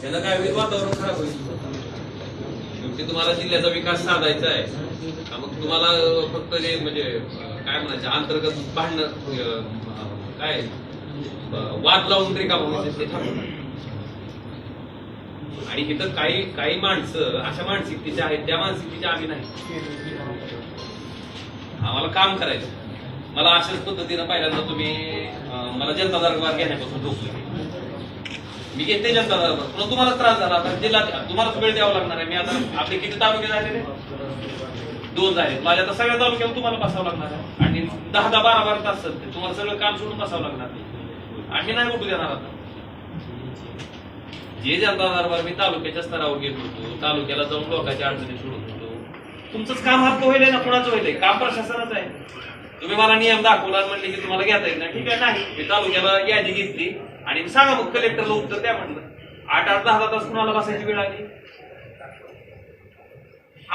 त्यानं काय होईल? वातावरण खराब होईल. शेवटी तुम्हाला जिल्ह्याचा विकास साधायचा आहे. मग तुम्हाला फक्त जे म्हणजे काय म्हणायचं अंतर्गत भांडणं काय? वाद लावून रिकाम ते थांबवणार. आणि इथं काही काही माणसं अशा मानसिकतेच्या आहेत त्या मानसिकतेच्या आम्ही नाही. आम्हाला काम करायचं. मला अशाच पद्धतीनं पहिल्यांदा तुम्ही मला जनता दरबार घेण्यापासून झोपलं मी घेते पुन्हा तुम्हाला त्रास झाला आता जिल्हा तुम्हाला वेळ द्यावा लागणार आहे. मी आता आपले किती तालुके झालेले? दोन झाले. माझ्या आता सगळ्या तालुक्यावर तुम्हाला बसावं लागणार आहे. आणि दहा दहा बारा बारा तास ते तुम्हाला सगळं काम सोडून बसावं लागणार आम्ही नाही उठू देणार आता. जे जनता दरबार मी तालुक्याच्या स्तरावर घेत होतो तालुक्याला जाऊन लोकांच्या अडचणी सोडत होतो तुमचंच काम हक्क होईल ना? कुणाचं होईल काम प्रशासनाचं आहे. तुम्ही मला नियम दाखवला म्हणले की तुम्हाला घेता येईल ना ठीक आहे नाही. मी तालुक्याला यादी घेतली. आणि सांगा मग कलेक्टरला उत्तर द्या म्हणलं. आठ आठ दहा तास कुणाला बसायची वेळ आली?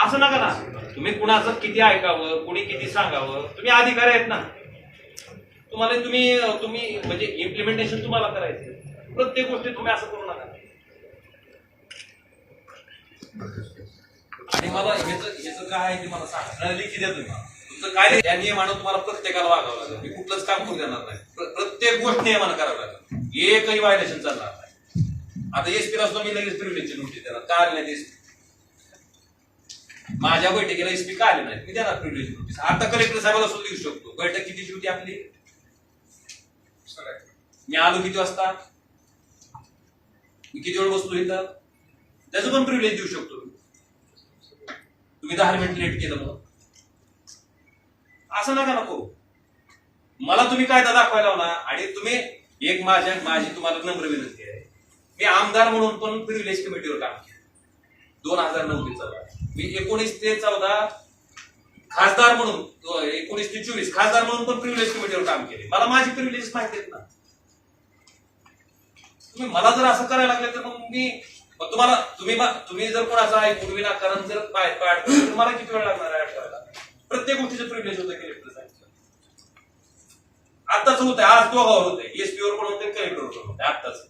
असं नका ना. तुम्ही कुणाचं किती ऐकावं कुणी किती सांगावं तुम्ही अधिकारी आहेत ना. तुम्हाला तुम्ही तुम्ही म्हणजे इम्प्लिमेंटेशन तुम्हाला करायचं प्रत्येक गोष्टी तुम्ही असं करू नका. आणि मला ह्याचं काय आहे ते मला सांगा. लिखी द्या तुम्ही. तुमचं काय नाही, नियमानं तुम्हाला प्रत्येकाला वागावं लागेल. मी कुठलंच काम करू देणार नाही. प्रत्येक गोष्ट नियमानं करावं लागेल. एकही व्हायलेशन चालणार नाही. आता एस पी सुद्धा मी लगेच प्रिव्हिलेजची नोटीस देणार. का आली नाही एसपी माझ्या बैठकीला एसपी का आले नाही मी देणार प्रिव्हिलेज नोटीस आता कलेक्टर साहेबाला सुद्धा देऊ शकतो. बैठक कितीची होती आपली? मी आलो किती वाजता? मी किती वेळ बसतो इथं? त्याचं पण प्रिव्हिलेज देऊ शकतो तुम्ही दहा मिनिट लेट केलं मग असं नका नको. मला तुम्ही कायदा दाखवायला लावला आणि तुम्ही एक माझ्या माझी तुम्हाला नम्र विनंती आहे. मी आमदार म्हणून पण प्रिव्हिलेज कमिटीवर काम केलं. दोन हजार नऊ ते चौदा मी एकोणीस ते चौदा खासदार म्हणून एकोणीस ते चोवीस खासदार म्हणून पण प्रिव्हिलेज कमिटीवर काम केले. मला माझी प्रिव्हिलेज माहिती आहेत ना. तुम्ही मला जर असं करायला लागलं तर मग मी तुम्हाला तुम्ही तुम्ही जर कोणाचा ऐकून विनाकारण जर पाय पाय तर मला किती वेळ लागणार आहे प्रत्येक गोष्टीचं प्रिव्हिलेज होतं कलेक्टर आताच आत्ताच आहे आज दोघावर होते एसपी एसपीवर पण होते कलेक्टर पण होते आताच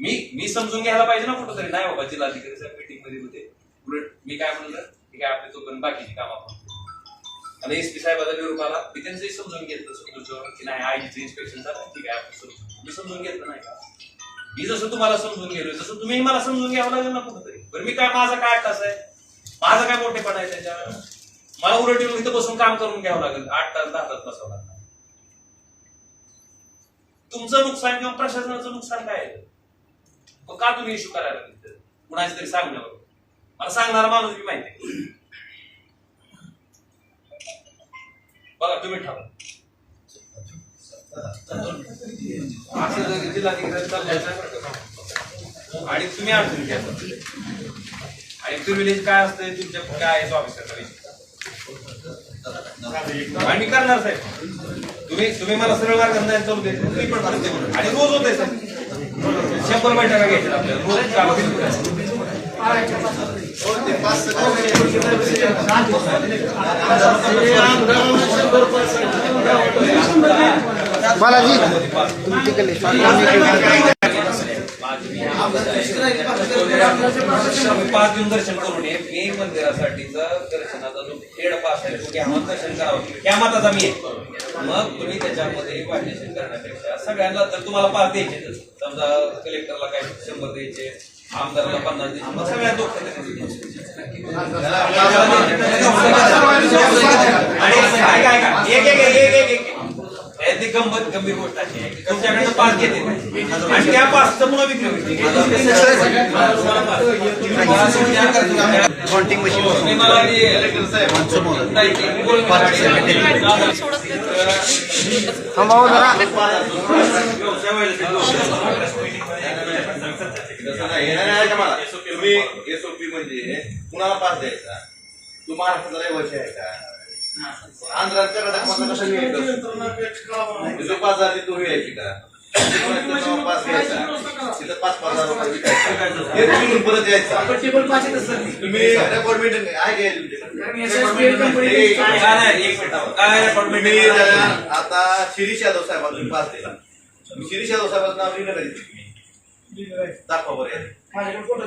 मी मी समजून घ्यायला पाहिजे ना कुठं तरी नाही बाबा जिल्हाधिकारी साहेब मीटिंगमध्ये होते. उलट मी काय म्हणलं? की काय आपले तोपर्यंत बाकीची काम आपण आणि एसपी साहेबाचा निरोप आला. मी त्यांचंही समजून घेतलं समजून की नाही आईचं इन्स्पेक्शन झालं ठीक आहे आपण समजून मी समजून घेतलं नाही का? मी जसं तुम्हाला समजून गेलो जसं तुम्ही मला समजून घ्यावं लागेल ना कुठंतरी. बरं मी काय माझा काय कसं आहे? माझा काय मोठेपणा आहे त्याच्या मला उलट येऊन इथं बसून काम करून घ्यावं लागेल. आठ तास दहा तास बसावं लागणार तुमचं नुकसान किंवा प्रशासनाचं नुकसान काय आहे? मग का तुम्ही इश्यू करायला लागले? तरी सांगण्यावर मला सांगणारा माणूस बी माहिती बघा तुम्ही ठरवा. असं जर जिल्हाधिकारी आणि तुम्ही अडचण घ्या. आणि प्रिव्हिलेज काय असतंय? तुमच्या काय आहे? तो ऑफिसरचा विषय आणि मी करणार साहेब. तुम्ही तुम्ही मला सरळ मार्ग नाही चालू द्यायचं तुम्ही पण करते म्हणून. आणि रोज होत आहे साहेब. शंभर बैठका घ्यायच्या आपल्याला. रोज. बालाजी पाच दिवस दर्शन करून ये. मी मंदिरासाठीचा दर्शनाचा जो हेड पास आहे तो घ्यावा दर्शन करावं. ह्या मताचा मी. मग तुम्ही त्याच्यामध्ये वाढण्याशन करण्यापेक्षा सगळ्यांना तर तुम्हाला पाच द्यायचे समजा कलेक्टरला काय शंभर द्यायचे आमदाराला पन्नास द्यायचे मग सगळ्या दोघ आणि काय काय एक एक एक एक ती गंमत गंभीर गोष्ट अशी आहे की तुमच्याकडनं पाच घेते आणि त्या पाचचं पुन्हा विक्री होते काउंटिंग मशीन मला तुम्ही एसओपी म्हणजे कुणाला पास द्यायचा? तू महाराष्ट्राचा रहिवासी आहे का? कसं घ्यायचं? तुझं पाच हजार तू घ्यायची का तिथं पास घ्यायचा. तिथं पाच पाच हजार रुपये. हे तुम्ही परत यायचा. तुम्ही आहे घ्यायची तुमच्याकडे काय नाही, एक मिनिट थांबा. काय तुम्ही आहे? आता शिरीष यादव साहेबांना तुम्ही पास दिला. शिरीष यादव साहेबांचं नाव लिहिलं का तिथे तुम्ही दाखवा बरं.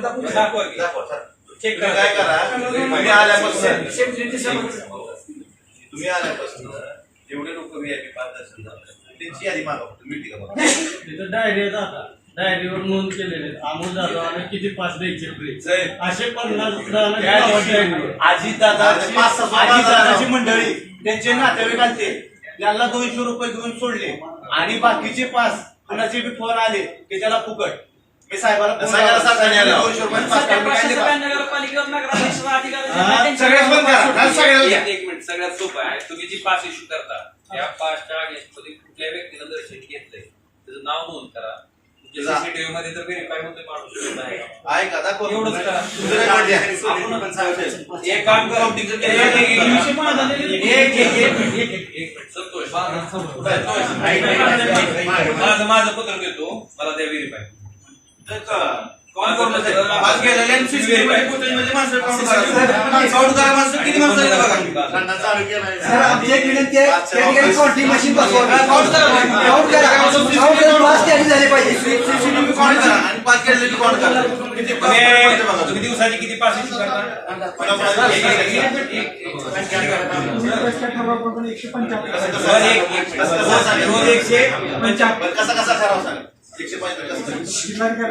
दाखवा की. दाखवा सर तुम्ही काय करा. तुम्ही आल्यापासून तुम्ही आल्यापासून जेवढे लोक व्ही आय पी पाच दर्शन झाले त्यांची यादी मागा? तुम्ही ठीक आहे तिथं डायरी आहेत आता. डायरीवर नोंद केलेले. अमोल जाधव आणि किती पाच द्यायचे फ्री साहेब असे पन्नास जणांना अजितदादाची बाजारात. मंडळी त्यांचे नातेवाईक आलते. त्यांना दोनशे रुपये देऊन सोडले. आणि बाकीचे पाच कुणाचे बी फोन आले की त्याला फुकट. मी साहेबाला फोन सगळ्याला लावला. सांगा न्यायला. दोनशे रुपये काढून काय हा, सगळ्याच बंद करा. हा, सगळ्यात सोपं आहे तुम्ही जी पास इश्यू करता त्या पासच्या अगेन्स्टमध्ये कुठल्या व्यक्तीनं दर्शन घेतलंय त्याचं नाव नोंद करा जा. सीसीटीव्ही मध्ये तर व्हेरीफाय होते माणूस नाही का? ऐका दाखवा एवढंच करा. तुझं रेकॉर्ड द्या. एक काम करा एक- एक- एक- एक- दिवशी माझा मिनिट, पत्र देतो मला द्या व्हेरीफाय आहे? पाच गेलेले आणि CCTV मध्ये footage मध्ये माणसं count करा. Count करा माणसं किती माणसं आहेत बघा. सर आमची एक विनंती आहे त्या ठिकाणी काउंटिंग मशीन बसवावी काउंट करा काउंट करा काउंट करा पाच टॅली झाले पाहिजे CCTV count करा आणि पाच गेलेले count करा. किती पाच तुम्ही बघा. तुम्ही दिवसाची किती पास इश्यू करता पुन्हा पुन्हा एक- एक- एक- एक- बरं, एक- एक मिनिट. रोज एकशे पंच्याहत्तर. कसा कसा ठराव सांगा एकशे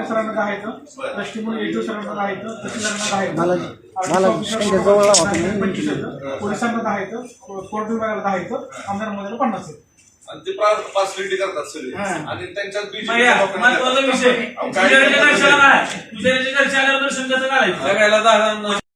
सरांना सरांना तहसीलदारांना. पंचवीस येतं पोलिसांना दहा येतं कोर्ट विभागाला आमदार मोदीला पन्नास येतं आणि ते पासबिलिटी करतात सगळे आणि त्यांच्यात महत्त्वाचा विषय तुझ्या दर्शन कसं घालायचं